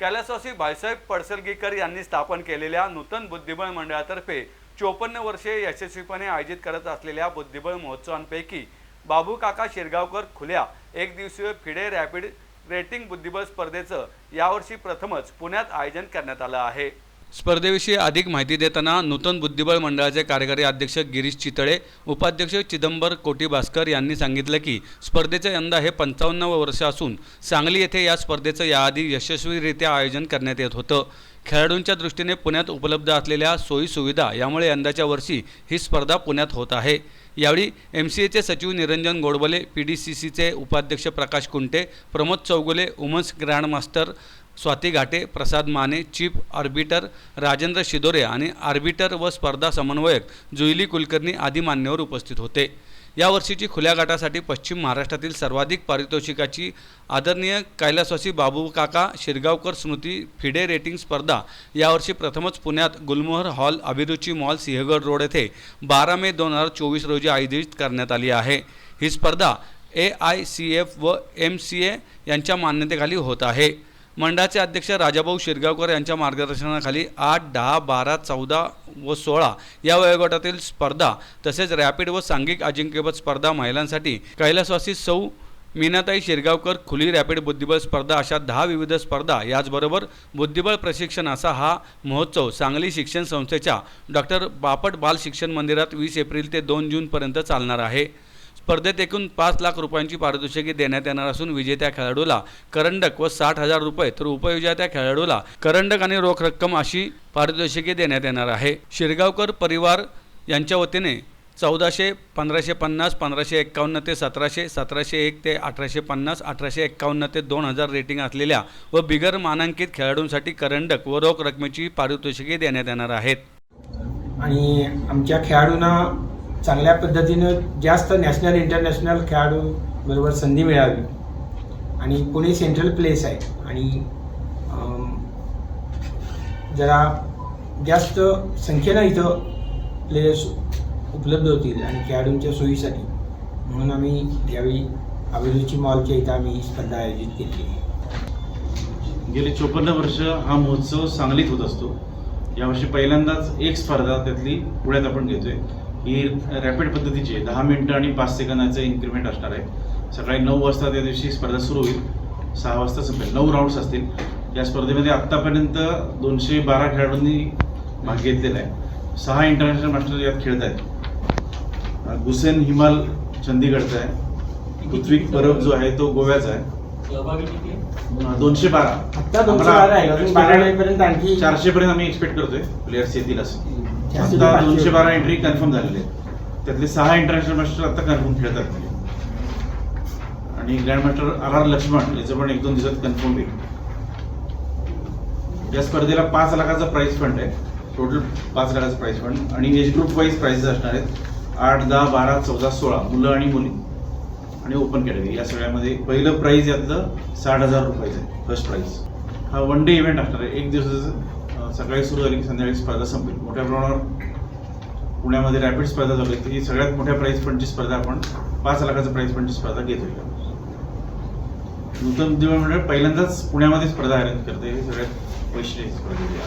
कैलासवासी भाईसाहेब पडसलगीकर यांनी स्थापन केलेल्या नूतन बुद्धिबळ मंडळातर्फे चोपन्न वर्षे यशस्वीपणे आयोजित करत असलेल्या बुद्धिबळ महोत्सवांपैकी बाबू काका शिरगावकर खुल्या एक दिवसीय फिडे रॅपिड रेटिंग बुद्धिबळ स्पर्धेचं यावर्षी प्रथमच पुण्यात आयोजन करण्यात आलं आहे. स्पर्धेविषयी अधिक माहिती देताना नूतन बुद्धिबळ मंडळाचे कार्यकारी अध्यक्ष गिरीश चितळे उपाध्यक्ष चिदंबर कोटी भास्कर यांनी सांगितलं की स्पर्धेचं यंदा हे पंचावन्नव वर्ष असून सांगली येथे या स्पर्धेचं याआधी यशस्वीरित्या आयोजन करण्यात येत होतं. खेळाडूंच्या दृष्टीने पुण्यात उपलब्ध असलेल्या सोयीसुविधा यामुळे यंदाच्या वर्षी ही स्पर्धा पुण्यात होत आहे. यावेळी एम सी एचे सचिव Niranjan Godbole P D C सीचे उपाध्यक्ष Prakash Kunte Pramod Chougule women's grandmaster Swati Ghate Prasad Mane chief arbiter Rajendra Shidore आणि आर्बिटर व स्पर्धा समन्वयक जुईली कुलकर्णी आदी मान्यवर उपस्थित होते. यावर्षीची खुल्या गाठासाठी पश्चिम महाराष्ट्रातील सर्वाधिक पारितोषिकाची आदरणीय कैलासवासी बाबू काका शिरगावकर स्मृती फिडे रेटिंग स्पर्धा यावर्षी प्रथमच पुण्यात Gulmohar hall Abhiruchi mall Sinhagad road येथे बारा मे दोन हजार चोवीस रोजी आयोजित करण्यात आली आहे. ही स्पर्धा ए आय सी एफ व एम सी ए यांच्या मान्यतेखाली होत आहे. मंडळाचे अध्यक्ष राजाभाऊ शिरगावकर यांच्या मार्गदर्शनाखाली आठ दहा बारा चौदा व सोळा या वयोगटातील स्पर्धा तसेच रॅपिड व सांघिक अजिंक्यपद स्पर्धा महिलांसाठी कैलासवासी सौ मीनाताई शिरगावकर खुली रॅपिड बुद्धिबळ स्पर्धा अशा दहा विविध स्पर्धा याचबरोबर बुद्धिबळ प्रशिक्षण असा हा महोत्सव सांगली शिक्षण संस्थेच्या डॉक्टर बापट बाल शिक्षण मंदिरात वीस एप्रिल ते दोन जूनपर्यंत चालणार आहे. स्पर्धेत एकूण पाच लाख रुपयांची पारितोषिके देण्यात येणार असून विजेत्या खेळाडूला करंडक व साठ हजार रुपये तर उपविजेत्या खेळाडूला करंडक आणि रोख रक्कम अशी पारितोषिके देण्यात येणार आहे. शिरगावकर परिवार यांच्या वतीने चौदाशे पंधराशे पन्नास पंधराशे एक्कावन्न ते सतराशे सतराशे एक ते अठराशे पन्नास अठराशे एक्कावन्न ते दोन हजार रेटिंग असलेल्या व बिगर मानांकित खेळाडूंसाठी करंडक व रोख रकमेची पारितोषिके देण्यात येणार आहेत. आणि आमच्या खेळाडूंना चांगल्या पद्धतीनं जास्त नॅशनल इंटरनॅशनल खेळाडू बरोबर संधी मिळावी. आणि पुणे सेंट्रल प्लेस आहे. आणि जरा जास्त संख्येनं इथं प्लेयर्स उपलब्ध होतील आणि खेळाडूंच्या सोयीसाठी. म्हणून आम्ही यावेळी अभिरुची मॉलच्या इथं आम्ही ही स्पर्धा आयोजित केली आहे. गेली चोपन्न वर्ष हा महोत्सव सांगलीत होत असतो. यावर्षी पहिल्यांदाच एक स्पर्धा त्यातली पुण्यात आपण घेतोय. ही रॅपिड पद्धतीची आहे. दहा मिनिटं आणि पाच सेकंदाचं इन्क्रिमेंट असणार आहे. सकाळी नऊ वाजता त्या दिवशी स्पर्धा सुरू होईल. सहा वाजता संपेल. नऊ राऊंड्स असतील. या स्पर्धेमध्ये आत्तापर्यंत दोनशे बारा खेळाडूंनी भाग घेतलेला आहे. सहा इंटरनॅशनल मास्टर यात खेळत आहेत. गुसेन हिमाल चंदीगडचा आहे. पृथ्वी परब जो आहे तो गोव्याचा आहे. दोनशे बारा. चारशे पर्यंत आम्ही एक्सपेक्ट करतोय. प्लेयर्स येतील असं. आता दोनशे. बारा एंट्री कन्फर्म झालेले आहेत. त्यातले सहा इंटरनॅशनल मास्टर आता कन्फर्म खेळतात आणि grand master R R Laxman याचं पण एक दोन दिवसात कन्फर्म होईल. या स्पर्धेला पाच लाखाचा प्राइस फंड आहे. टोटल पाच लाखाचा प्राइस फंड आणि एज ग्रुप वाईज प्राइसेस असणार आहेत आठ दहा बारा चौदा सोळा मुलं आणि मुली. आणि ओपन कॅटेगरी या सगळ्यामध्ये पहिलं प्राइज यातलं साठ हजार रुपयाचं आहे. फर्स्ट प्राइज हा वन डे इव्हेंट असणार आहे. एक दिवसाचं सकाळी सुरू झाली की संध्याकाळी स्पर्धा संपेल. मोठ्या प्रमाणावर पुण्यामध्ये रॅपिड स्पर्धा चालू आहे. ही सगळ्यात मोठ्या प्राईज फंडची स्पर्धा आपण पाच लाखाचं प्राईज फंडची स्पर्धा घेतोय. नूतन उद्योग मंडळ पहिल्यांदाच पुण्यामध्ये स्पर्धा अरेंज करते. हे सगळ्यात वैशिष्ट्य स्पर्धेची